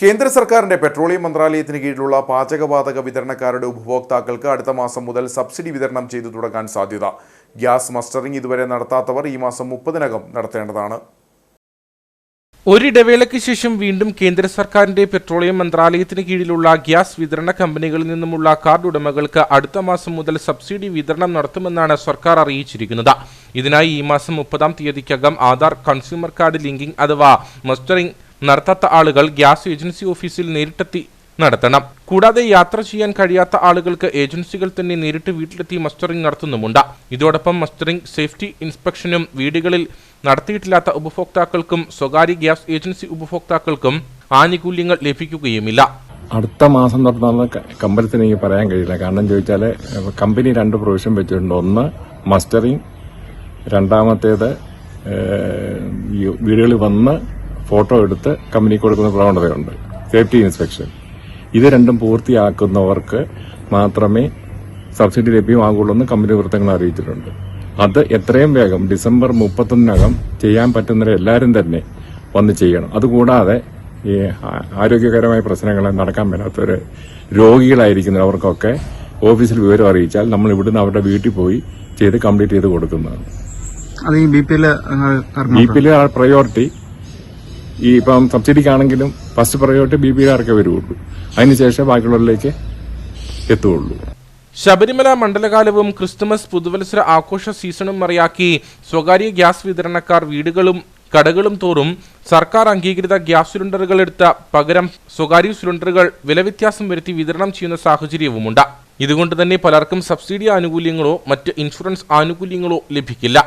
കേന്ദ്ര സർക്കാരിന്റെ പെട്രോളിയം മന്ത്രാലയത്തിന് കീഴിലുള്ള പാചകവാതക വിതരണക്കാരുടെ ഉപഭോക്താക്കൾക്ക് അടുത്ത മാസം മുതൽ സബ്സിഡി വിതരണം ചെയ്തു തുടങ്ങാൻ സാധ്യത. ഗ്യാസ് മസ്റ്ററിംഗ് ഇതുവരെ നടത്താത്തവർ ഈ മാസം മുപ്പതിനകം നടത്തേണ്ടതാണ്. ഒരിടവേളയ്ക്ക് ശേഷം വീണ്ടും കേന്ദ്ര സർക്കാരിന്റെ പെട്രോളിയം മന്ത്രാലയത്തിന് കീഴിലുള്ള ഗ്യാസ് വിതരണ കമ്പനികളിൽ നിന്നുമുള്ള കാർഡ് ഉടമകൾക്ക് അടുത്ത മാസം മുതൽ സബ്സിഡി വിതരണം നടത്തുമെന്നാണ് സർക്കാർ അറിയിച്ചിരിക്കുന്നത്. ഇതിനായി ഈ മാസം മുപ്പതാം തീയതിക്കകം ആധാർ കൺസ്യൂമർ കാർഡ് ലിങ്കിംഗ് അഥവാ മസ്റ്ററിംഗ് നടത്താത്ത ആളുകൾ ഗ്യാസ് ഏജൻസി ഓഫീസിൽ നേരിട്ടെത്തി നടത്തണം. കൂടാതെ യാത്ര ചെയ്യാൻ കഴിയാത്ത ആളുകൾക്ക് ഏജൻസികൾ തന്നെ നേരിട്ട് വീട്ടിലെത്തി മസ്റ്ററിംഗ് നടത്തുന്നുമുണ്ട്. ഇതോടൊപ്പം മസ്റ്ററിംഗ് സേഫ്റ്റി ഇൻസ്പെക്ഷനും വീടുകളിൽ നടത്തിയിട്ടില്ലാത്ത ഉപഭോക്താക്കൾക്കും സ്വകാര്യ ഗ്യാസ് ഏജൻസി ഉപഭോക്താക്കൾക്കും ആനുകൂല്യങ്ങൾ ലഭിക്കുകയുമില്ല. അടുത്ത മാസം തൊട്ടാണ് കമ്പലത്തിന് എനിക്ക് പറയാൻ കഴിയില്ല. കാരണം ചോദിച്ചാൽ കമ്പനി രണ്ട് പ്രൊവിഷൻ വെച്ചിട്ടുണ്ട്. ഒന്ന് മസ്റ്ററിംഗ് രണ്ടാമത്തേത് വീടുകളിൽ വന്ന് ഫോട്ടോ എടുത്ത് കമ്പനിക്ക് കൊടുക്കുന്ന പ്രവണതയുണ്ട്. സേഫ്റ്റി ഇൻസ്പെക്ഷൻ ഇത് രണ്ടും പൂർത്തിയാക്കുന്നവർക്ക് മാത്രമേ സബ്സിഡി ലഭ്യമാകുള്ളൂ എന്ന് കമ്പനി വൃത്തങ്ങൾ അറിയിച്ചിട്ടുണ്ട്. അത് എത്രയും വേഗം ഡിസംബർ മുപ്പത്തൊന്നിനകം ചെയ്യാൻ പറ്റുന്നവരെ എല്ലാവരും തന്നെ വന്ന് ചെയ്യണം. അതുകൂടാതെ ഈ ആരോഗ്യകരമായ പ്രശ്നങ്ങൾ നടക്കാൻ പറ്റാത്തവര് രോഗികളായിരിക്കുന്നവർക്കൊക്കെ ഓഫീസിൽ വിവരം അറിയിച്ചാൽ നമ്മൾ ഇവിടുന്ന് അവരുടെ വീട്ടിൽ പോയി ചെയ്ത് കംപ്ലീറ്റ് ചെയ്ത് കൊടുക്കുന്നതാണ്. അത് ഈ ബി പി എൽ പ്രയോറിറ്റി ഈ ഇപ്പം സബ്സിഡിക്കാണെങ്കിലും ഫസ്റ്റ് പ്രയോറിറ്റി ബി പി എൽക്കാർക്കേ വരുള്ളൂ അതിനുശേഷം ബാക്കിയുള്ളവരിലേക്ക് എത്തുകയുള്ളൂ ശബരിമല മണ്ഡലകാലവും ക്രിസ്തുമസ് പുതുവത്സര ആഘോഷ സീസണും മറിയാക്കി സ്വകാര്യ ഗ്യാസ് വിതരണക്കാർ വീടുകളും കടകളും തോറും സർക്കാർ അംഗീകൃത ഗ്യാസ് സിലിണ്ടറുകൾ എടുത്ത പകരം സ്വകാര്യ സിലിണ്ടറുകൾ വിലവ്യത്യാസം വരുത്തി വിതരണം ചെയ്യുന്ന സാഹചര്യവുമുണ്ട്. ഇതുകൊണ്ട് തന്നെ പലർക്കും സബ്സിഡി ആനുകൂല്യങ്ങളോ മറ്റ് ഇൻഷുറൻസ് ആനുകൂല്യങ്ങളോ ലഭിക്കില്ല.